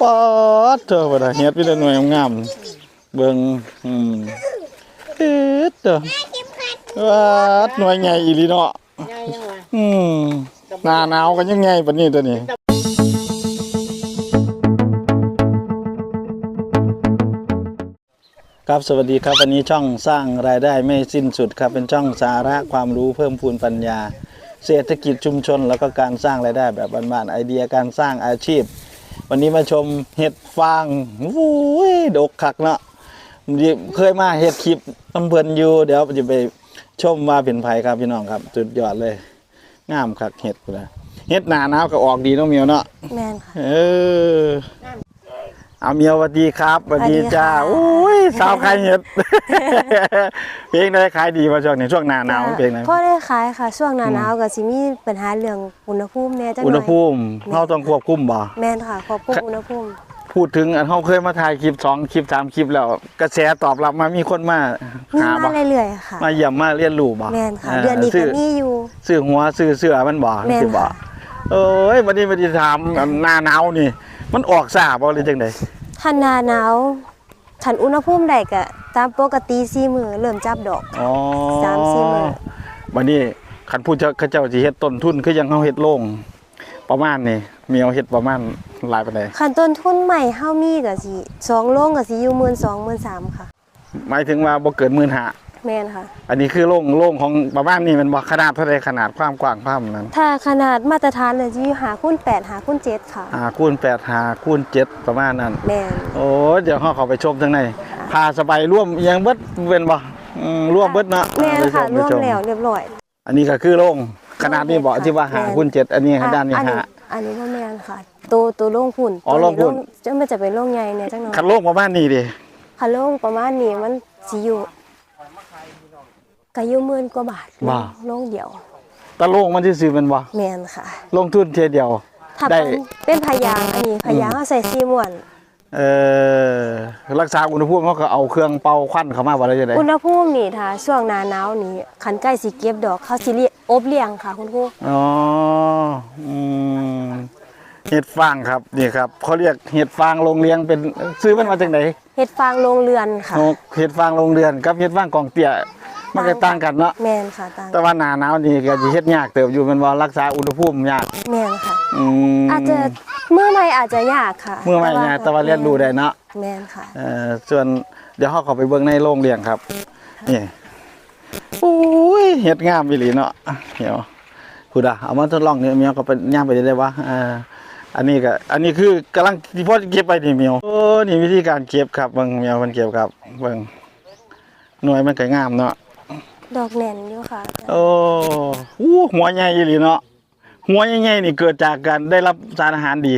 ปอดเถอะบ่ได้เฮ็ดมีแต่หน่วยงามๆเบิ่งอืมเฮ็ดเถอะว้าดหน่วยใหญ่อีหลีเนาะใหญ่ยังวะอืมหน้าหนาวก็ยังไงปานนี้ตัวนี้ครับสวัสดีครับวันนี้ช่องสร้างรายได้ไม่สิ้นสุดครับเป็นช่องสาระความรู้เพิ่มพูนปัญญา เศรษฐกิจชุมชน แล้วก็การสร้างรายได้แบบบ้านๆไอเดียการสร้างอาชีพ วันนี้มาชมเห็ดฟางวู้ยดกคักเนาะเคยมาเห็ดคลิปน้ำเพลินอยู่เดี๋ยวจะไปชมว่าเป็นไผครับพี่น้องครับสุดยอดเลยงามคักเห็ดพุ่นนะเห็ดหนาหนาวก็ออกดีเน้องเมียวเนาะแม่นค่ะเออ เอาเมียวสวัสดีครับสวัสดีจ้าสวัสดีค่ะโอ้ยสาวขายเห็ดเพลงได้ขายดีมาช่วงนี้ช่วงหนาหนาวเพลงไหนพ่อได้ขายค่ะช่วงหน้าหนาวก็สิมีปัญหาเรื่องอุณหภูมิแน่จังหน่อยอุณหภูมิเราต้องควบคุมบ่แม่นค่ะควบคุมอุณหภูมิพูดถึงอันเขาเคยมาถ่ายคลิปสองคลิปสามคลิปแล้ว กระแสตอบรับมามีคนมามีหาบ่มาเรื่อยๆค่ะมาเยี่ยมมาเรียนรู้บ่แม่นค่ะเดือนนี้ก็ซื้อมีอยู่ซื้อหัวซื้อเสื้อมันบ่แม่นสิบ่ค่ะเอ้ยวันนี้มาดีถามอันหน้าหนาวนี่ มันออกซ่าบ่หรือจังไดคันหน้าหนาวคันอุณหภูมิได้ก็ตามปกติ4มื้อเริ่มจับดอกอ๋อสามสี่มื้อวันนี้คันพูดเจ้าเขาเจ้าสิเฮ็ดต้นทุนคือยังเฮาเฮ็ดโล่งประมาณนี่มีเอาเฮ็ดประมาณหลายปานใดคันต้นทุนใหม่เฮามีก็สิสองโรงก็สิอยู่12,000 13,000ค่ะ หมายถึงว่าบ่เกิน15,000 แม่นค่ะ อันนี้คือโล่งโล่งของประมาณนี้มันบ่ขนาดเท่าใดขนาดความกว้างความนั้นถ้าขนาดมาตรฐานเลยสิอยู่5คูณ8 5คูณ7ค่ะหาคูณ8หาคูณ7ประมาณนั้น แม่นโอ้ยเดี๋ยวเฮาเข้าไปชมทางในพาสบายร่วมอิหยังเบิดเว้นบ่อืมร่วมเบิดเนาะแม่นค่ะไปชร่วมไปชแล้วเรียบร้อย อันนี้ก็คือโล่งขนาดนี้บ่ค่ะที่ว่าหาแม่นคูณ7อันนี้ด้านนี้อันนี้หา อันนี้พ่อแม่นค่ะ ตัวตัวโล่งหุ่นอ๋อโล่งหุ่น จะมันจะเป็นโล่งใหญ่เนี่ยจังหน่อยคันโล่งประมาณนี้ดิ ค่ะโล่งประมาณนี้มันสิอยู่ ก็อยู่หมื่นกว่าบาทโล่งเดียวตะโล่งมันสิซื้อมันบ่แม่นค่ะ ลงทุนเทียเดียว ถ้าได้ เป็นเป็นพยางค์อันนี้พยางค์เอาใส่ซีม่วน เอ่อรักษาอุณหภูมิเขาก็เอาเครื่องเป่าควันเข้ามาบ่ได้จังได๋อุณหภูมินี่ถ้าช่วงหน้าหนาวนี่คันใกล้สิเก็บดอกเขาสิเรียกอบเลี้ยงค่ะคุณครูอ๋ออืมเห็ดฟางครับนี่ครับเขาเรียกเห็ดฟางโรงเลี้ยงเป็นซื้อมันมาจากไหนเฮ็ดฟางโรงเรือนค่ะโอ้เห็ดฟางโรงเรือนกับเห็ดฟางกองเตี้ย มันก็ต่างกันเนาะแม่นค่ะต่างแต่ว่าหน้าหนาวนี่ก็สิเฮ็ดยากเติบอยู่แมันว่ารักษาอุณหภูมิยากแม่นค่ะ อืมอาจจะเมื่อใหม่อาจจะยากค่ะเมื่อไม่ยากแต่ว่าเรียนรู้ได้เนาะแม่นค่ะเอ่อส่วนเดี๋ยวเขาเข้าไปเบิ่งในโรงเลี้ยงครับนี่โอ้ยเฮ็ดงามอีหลีเนาะเดี๋ยวพูดอะเอามาทดลองเนี่ยเมียวก็ไปย่างไปได้วะอ่าอันนี้ก็อันนี้คือกำลังที่พ่อเก็บไปนี่เมียวโอ้นี่วิธีการเก็บครับเบิ่งเมียวมันเก็บครับเบิ่งหน่วยมันก็งามเนาะ ดอกแน่นอยู่ค่ะ โอ้อู้หัวใหญ่อีหลีเนาะหัวใหญ่ๆนี่เกิดจากการได้รับสารอาหารดี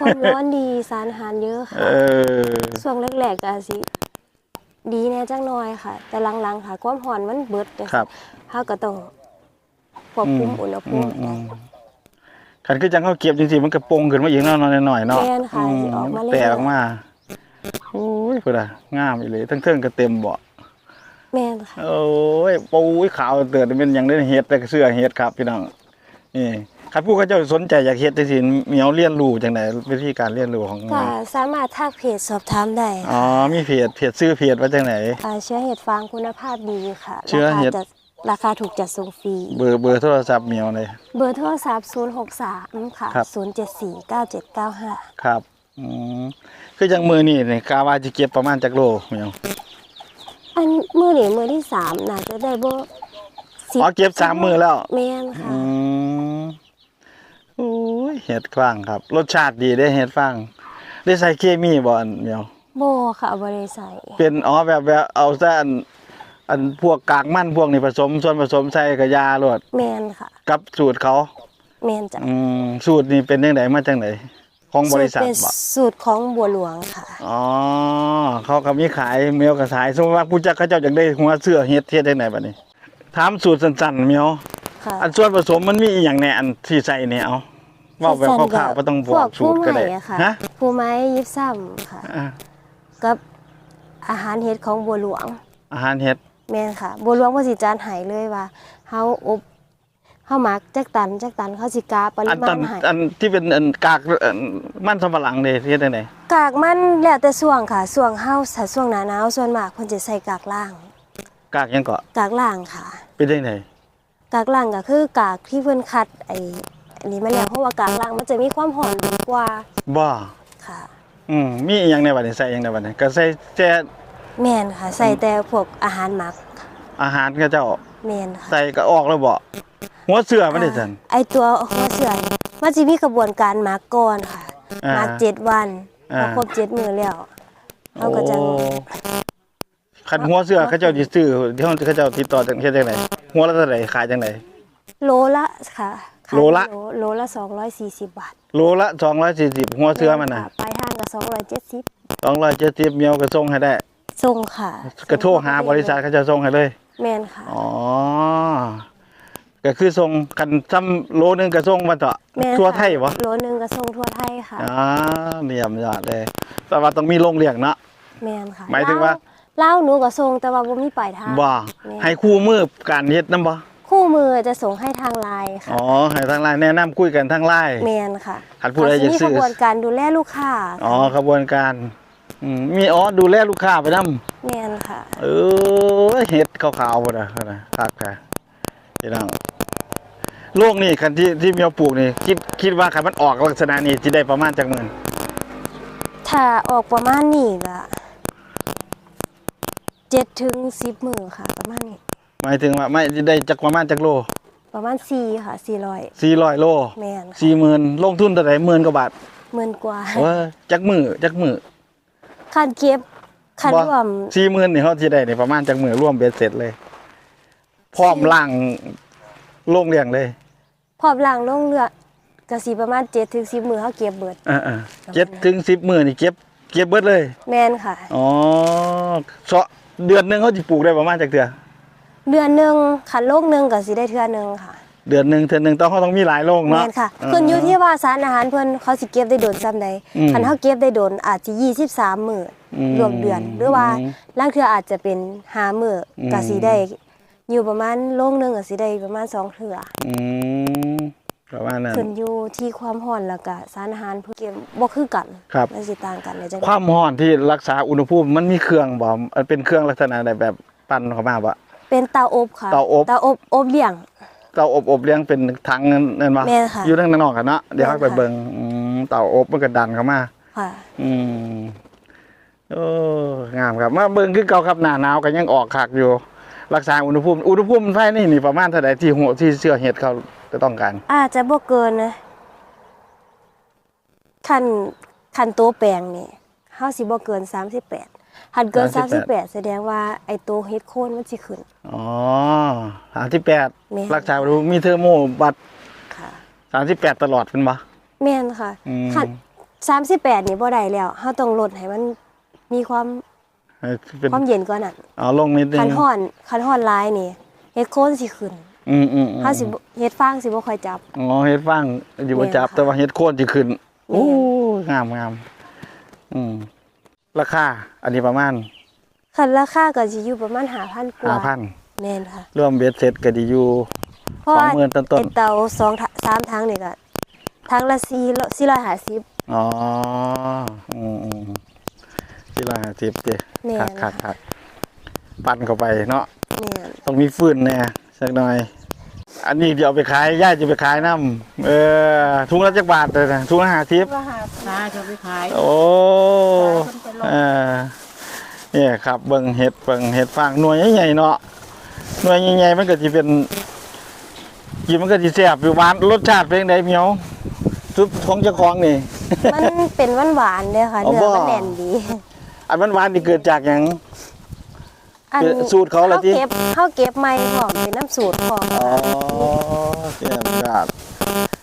ความร้อนดีสารอาหารเยอะค่ะเออช่วงแรกๆก็อาจสิดีแน่จังน้อยค่ะ แต่หลังๆค่ะความร้อนมันเบิดจังครับเฮาก็ต้องควบคุมอุณหภูอืมิมอืมคันคือจังเขาเก็บจริงๆมันก็ปงขึ้นมาอีกเนาะหน่อยๆเนาะแม่นค่ะสิออกมาแตเรื่กอยออกมาโอ้ยพุ่นน่ะงามอีหลีทั้งเทิงก็เต็มเบ่ แม่นค่ะโอ้ยปูยขาวเตือนเป็นอย่างได้เฮ็ดแต่ก็เสื้อเฮ็ดครับพี่น้องนี่คันผู้เขาเจ้าสนใจอยากเฮ็ดจังซี่เหมียวเรียนรู้จังไดวิธีการเรียนรู้ของก็สามารถทักเพจสอบถามได้อ๋อมีเพจเพจซื้อเพจว่าจังไหนอ่าเชื้อเห็ดฟางคุณภาพดีค่ะเชื้อเห็ดราคาจะราคาถูกจัดส่งฟรี เบอร์เบอร์โทรศัพท์เหมียวเลยเบอร์โทรศัพท์063ค่ะครับ0749795 ครับ อืมคือจังมือนี่นี่กาว่าจะเก็บประมาณจักโลเหมียว อันมือนี่มือที่สามน่าจะได้บ่สิอ๋อเก็บสามมือแล้ว แม่นค่ะอืมโอ้ยเห็ดฟางครับ รสชาติดีได้เห็ดฟางได้ใส่เคมีบ่อันเหมียวโบค่ะบ่ได้ใส่เป็นอ๋อแบบแบบเอาซะอันอันพวกกากมันพวกนี้ผสม ส่วนผสมใส่กับยาโลดแม่นค่ะ กับสูตรเขา แม่นจ้ะอืมสูตรนี่เป็นจังไดมาจังไดของบริษัทสูตเป็นบ่สูตรของบัวหลวงค่ะ อ๋อ เขาก็มีขายเมียวก็ขายสมมติว่าผู้จักเขาเจ้าอยากได้หัวเสื้อเฮ็ดเฮ็ดได้ไหนบัดนี้ถามสูตรสั้นๆเมียวค่ะอันส่วนผสมมันมีอีหยังแหน่อันที่ใส่เนี่ยเอาเว่าแบบคร่าวๆบ่ต้องบพอวกกสูผู้ตรก็ไม้ได้อะค่ะฮะผู้ไม้ยิบซ้ำค่ะอะกับอาหารเฮ็ดของบัวหลวง อาหารเฮ็ดแม่นค่ะ บัวหลวงว่าสิจานใหายเลยว่าเฮาอบ เฮามักจักตันจักตันเขาสิกาปอัรินมาตัณนให้อันที่เป็นอันกากอันมันสำปะหลังเด้ที่จังไดกากมันแล้วแต่ช่วงค่ะช่วงเฮาถ้าช่วงหน้าหนาวส่วนมากเพิ่นจะใส่กากล่าง กากยังเกาะกากล่างค่ะ เป็นจังไดกากล่างก็คือกากที่เพิ่นคัดไอ้อันนี้มาแล้วเพราะว่ากากล่างมันจะมีความหอมดีกว่าบ่ค่ะ อืมมีอหยังในบัดนี้ใส่อหยังในบัดนี้ก็ใส่แต่แม่นค่ะ ใส่แต่พวกอาหารหมักอาหารก็เจ้าแม่นค่ะใส่ก็ออกแล้วบ่ หัวเสือมันได้ซั่นไอตัวหัวเสือนี่มันจะมีกระบวนการหมักก่อนค่ะอ่าหมักเจ็ดวันอ่า พอครบเจ็ดมื้อแล้วเราก็จะโอ้คันหัวเสือเขาเจ้าสิซื้อที่เฮาเขาเจ้าติดต่อจังเฮ็ดจังไดหัวละเท่าไหร่ขายจังได โลละค่ะขายโลละ โลโลละ240บาทโลละ240หัวเสือมันน่ะค่ะปลายห้างก็270 270เมียวก็ส่งให้ได้ส่งค่ะก็โทรหาบริษัทเขาจะส่งให้เลย แม่นค่ะ อ๋อ ก็คือส่งกันซ้ำโลนึงก็ส่งมาเถอะแม่นทั่วค่ะไทยบ่โลนึงก็ส่งทั่วไทยค่ะ อ่าเยี่ยมยอดเลย แต่ว่าต้องมีโรงเลี้ยงเนาะ แม่นค่ะหมายถึงว่า เล่าวหนูก็ส่งแต่ว่าบ่มีปลายทาง บ่แม่นให้คู่มือการเฮ็ดนำบ่คู่มือจะส่งให้ทางไลน์ค่ะ อ๋อให้ทางไลน์แนะนำคุยกันทางไลน์ แมนค่ะหัดผู้ใดเขาจะมีซื้ขอบวนการดูแลลูกค้าอ๋อขบวนการอืมมีอ๋อดูแลลูกค้าไปนํแมนค่ะ เออเฮ็ดขาวๆบ่ล่ะนะคักค่ะพี่น้องโลกนี่คันที่ที่เมียวปลูกนี่คิดคิดว่าคันมันออกลักษณะนี้สิได้ประมาณจักหมื่นถ้าออกประมาณนี้ก็เจ็ดถึงสิบมือค่ะ ประมาณนี้หมายถึงว่าไม่ได้จักประมาณจักโล ประมาณสี่ค่ะสี่ร้อย400โลแมนค่ะ40,000ลงทุนเท่าไหร่หมื่นกว่าบาทหมื่นกว่าเออจักมือจักมือคันเก็บคันรวม40,000นี่เฮาสิได้นี่ประมาณจักมือรวมเบ็ดเสร็จเลย พร้อมล่างโรงเลี้ยงเลย พร้อมล้างลงเรือกะสีประมาณเจ็ดถึงสิบมือเขาเก็บเบิดเออๆเจ็ดถึง10มื้อนี่เก็บเก็บเบิดเลย แมนค่ะ อ๋อเสาะเดือนหนึงเขาสิปลูกได้ประมาณจักเทื่อเดือนหนึ่งคันโลกหนึ่งก็สิได้เทื่อหนึ่งค่ะ เดือนหนึงเทื่อหนึงต้องเขาต้องมีหลายโรงแมเนาะ นค่ะขึ้นอยู่ที่ว่าสารอาหารเพิ่นเขาสิเก็บได้โดนซ้ำใดอืมคันเขาเก็บได้โดนอาจจะ23มื้ออมรวมเดือน หรือว่าอืมลางเทื่ออาจจะเป็น5มื้ออม ก็สิได้อยู่ประมาณโรงหนึงก็สิได้ประมาณสองเทื่ออืม ประมาณนั้น ขึ้นอยู่ที่ความร้อนแล้วก็สารอาหารเพิ่นเก็บบ่คือกันครับ มันสิต่างกันเลยจังความร้อนที่รักษาอุณหภูมิมันมีเครื่องบ่มันเป็นเครื่องลักษณะใดแบบปั้นเข้ามาบ่ เป็นเตาอบค่ะเตาอบ เตาอบอบเลี้ยง เตาอบอบเลี้ยงเป็นถังนั่นนั่นบ่แม่นค่ะอยู่ทางนอกกันเนาะเดี๋ยวแม่เรานค่ะไปเบิ่งอืมเตาอบมันก็ดันเข้ามา ค่ะ อืมโอ้งามครับมาเบิ่งคือเก่าครับหน้าหนาวก็ยังออกคักอยู่ รักษาอุณหภูมิอุณหภูมิภายในนี่ประมาณเท่าใดที่หัวที่เสื้อเห็ดเขา จะต้องการ อาจจะบ่เกินนะคันคันตัวแปลงนี่เฮาสิบ่เกิน 38คันเกิน 38 38 แสดงว่าไอ้ตัวเฮ็ดโคนมันสิขึ้น อ๋อสามที่แปดแม่นรักษาอุณหภูมิมีเทอร์โมบัตรค่ะ สามที่แปดตลอดเป็นบ่แม่นค่ะอืม คัน38 นี่บ่ได้แล้วเฮาต้องลดให้มันมีความให้เป็นความเย็นกว่านั้นเอาลงนิดนึงคันร้อนคันร้อนหลายนี่เฮ็ดโคนสิขึ้น อืมอืมอืมเฮาสิบ่เฮ็ดฟางสิบ่ค่อยจับ อ๋อเฮ็ดฟางอยู่บนแม่นจับค่ะ แต่ว่าเฮ็ดโค่นจะขึ้นแม่นโอ้งามงามอืมราคาอันนี้ประมาณคันราคาก็สิอยู่ประมาณ5,000กว่าห้าพันแม่นค่ะ รวมเบ็ดเสร็จก็ดีอยู่ เพราะว่า20,000ต้นๆ ไอ้เตาสองทะสามทางนี่ก็ทางละ4 450 อ๋ออืมอืมที่ละสิบเจ้แม่นคักคัค่ะกคักปั่นเข้าไปเนาะแม่นต้องมีฟืนแน่ สักหน่อย อันนี้เดี๋ยวเอาไปขายย่าจะไปขายน้ำเออถุงละจักบาทเลยนะถุงละห้าสิบ ว่าหาปลาจะไปขาย โอ้เออเนี่ยครับเบิ่งเห็ดเบิ่งเห็ดฟางหน่วยใหญ่ๆเนาะหน่วยใหญ่ๆมันก็สิเป็นกินมันก็สิแซ่บอยู่หวานรสชาติเป็นจั่งใดเหมียวซุปของเจ้าของนี่ มันเป็นหวานๆเด้อค่ะ อ๋อเนื้อมันบ่แน่นดี อันมันหวานนี่เกิดจากหยัง อันคือสูตรเขาเหรอที่ เก็บเฮาเก็บใหม่พร้อมเป็นน้ำสูตรพร้อมอ๋อเยี่ยมยอด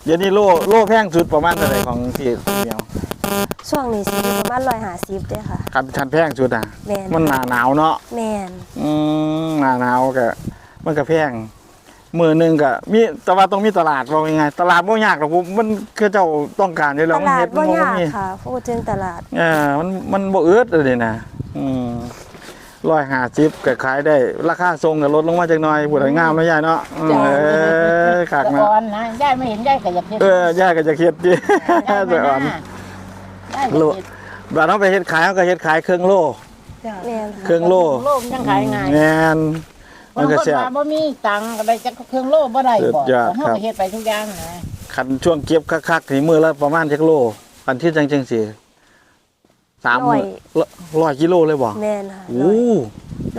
เดี๋ยวนี้โลโลแพงสุดประมาณเท่าไหร่ของที่เหมียวช่วงนี้สิอยู่ประมาณ150เด้อค่ะ คันคันแพงสุดอะ แม่น มันหนาหนาวเนาะ แม่นอืมหนาหนาวก็มันก็แพงมือหนึงก็มีแต่ว่าต้องมีตลาดว่ายังไง ตลาดบ่ยากหรอกผมมันคือเจ้าต้องการอยู่แล้วตมันลาดเฮ็ดบ่มันบ่ยากมีค่ะ พูดถึงตลาดเออมันมันบ่เอื้อดเลยนะอืม ร้อยห้าสิบก็ขายได้ ราคาทรงก็ลดลงมาจากหน่อยผู้ใดงามแล้วยายเนาะอืมจ้ะ เอ้ยขากแต่นะก่อนนะยายไม่เห็นยายก็อยากเฮ็ดเออยายก็จะเฮ็ดดิยายแต่ไม่อ่อนน่ายายโลก็เฮ็ดบาดเฮาไปเฮ็ดขายเฮาก็เฮ็ดขายเครื่องโลจ้ะแม่นเครื่องโลโลมยังขายง่ายแม่นมับานงก็คนแซ่บ มาบ่มีตังค์ก็ได้จักเครื่องโลบ่ได้สุบ่ดยอดเฮาครับก็เฮ็ดไปทุกอย่างนะคันช่วงเก็บคักๆนี่มือละประมาณจักโลอันที่จังจังสิ สามมื้อร้อยกิโลเลยบ่แม่นค่ะโอ้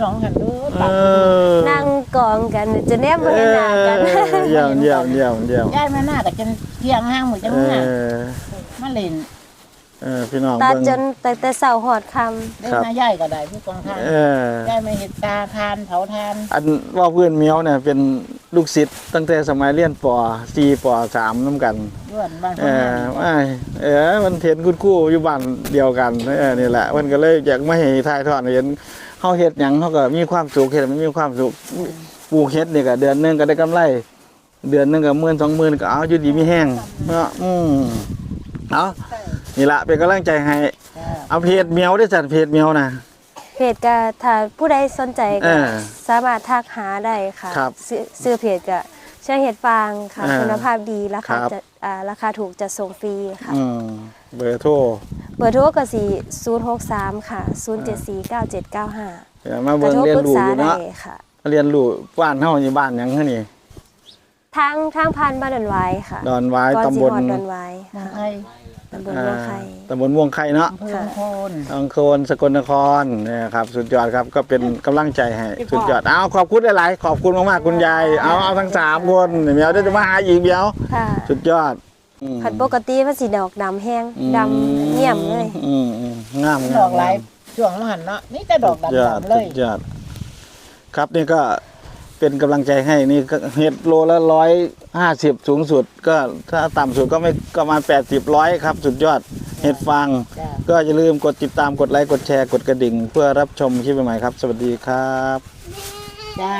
ลองกันดูเอตัดอนั่งกองกันจะแนบมือหนากัน เออเยี่ยมเยี่ยมเยี่ยมเยี่ยมยายมาหน้าก็จนเที่ยงห้างหมดจังเอหน้าอมาเล่นเออพี่น้องตัดเบิ่ง จนแต่แต่เสาหอดคเล่นครับ มายายก็ได้ผู้กองทานเออยายไม่เฮ็ดตาทานเผาทานอันว่าเพื่อนเมียวเนี่ยเป็น ลูกศิษย์ตั้งแต่สมัยเรียนป .4 ป .3 น้ำกันย้วนบ้านเอคนอนั้นไม่เออมันเห็นคุณครู่อยู่บ้านเดียวกันเออนี่แหละมันก็เลยอยากไม่ให้ทายทอดให้เห็นเฮาเฮ็ดหยังเฮาก็มีความสุขเฮ็ดให้มันมีความสุขปลูกเฮ็ดนี่ก็เดือนหนึงก็ได้กำไร เดือนหนึงก็หมื่นสองหมื่นก็เอาอยู่ดีมีแห้งเนาะอืมเอานี่ละเป็นกำลังใจให้จ้ะเอาเพจเมียวได้จัดเพจเมียวนะำ เพจก็ถ้าผู้ใดสนใจเอก็อสามารถทักหาได้ค่ะครับซื้อซื้อเพจก็เชื่อเห็ดฟางค่ะเออคุณภาพดีราครัคาบจะอ่าราคาถูกจะส่งฟรีค่ะ อืมเบอร์โทรเบอร์โทรก็สี่ศูนย์หกสามค่ะศูนย์เจ็ดสี่เก้าเจ็ดเก้าห้าเดี๋ยวมาก็เบิ่งโทรเรียนปรึกรู้ษาอยู่ได้เนาะค่ะ เรียนรู้บ้านเฮาอยู่บ้านหยังเฮานี่ ทางทางพันบ้านดอนไว้ค่ะดอนไว้ก่อนตำสิบล ฮอดดอนไว้เมืองค่ะไทยตำบลเมืองไข่ตำบลม่วงไข่เนาะอำเภอโคนอังโคนสกลนครเนี่ยครับสุดยอดครับก็เป็นกำลังใจให้พี่พ่อสุดยอดเอาขอบคุณหลายๆขอบคุณมากๆคุณยายเอาเอาทั้งสามคนเดี๋ยวจะมาหาอีกเดียวค่ะสุดยอดอืม ผัดปกติมันสีดอกดำแห้งดำเงี่ยมเลย อืมอืมงามดงาอมกหลายช่วงมหันเนาะนี่แต่ดอกสุยอดำๆเลยสุดยอด ครับนี่ก็ เป็นกำลังใจให้นี่ก็เห็ดโลละร้อยห้าสิบสูงสุด ก็ถ้าต่ำสุดก็ไม่ก็ประมาณแปดสิบร้อยครับ สุดยอดเห็ดฟางจ้ะก็อย่าลืมกดติดตามกดไลค์กดแชร์กดกระดิ่ง เพื่อรับชมคลิปใหม่ๆครับ สวัสดีครับจ้ะ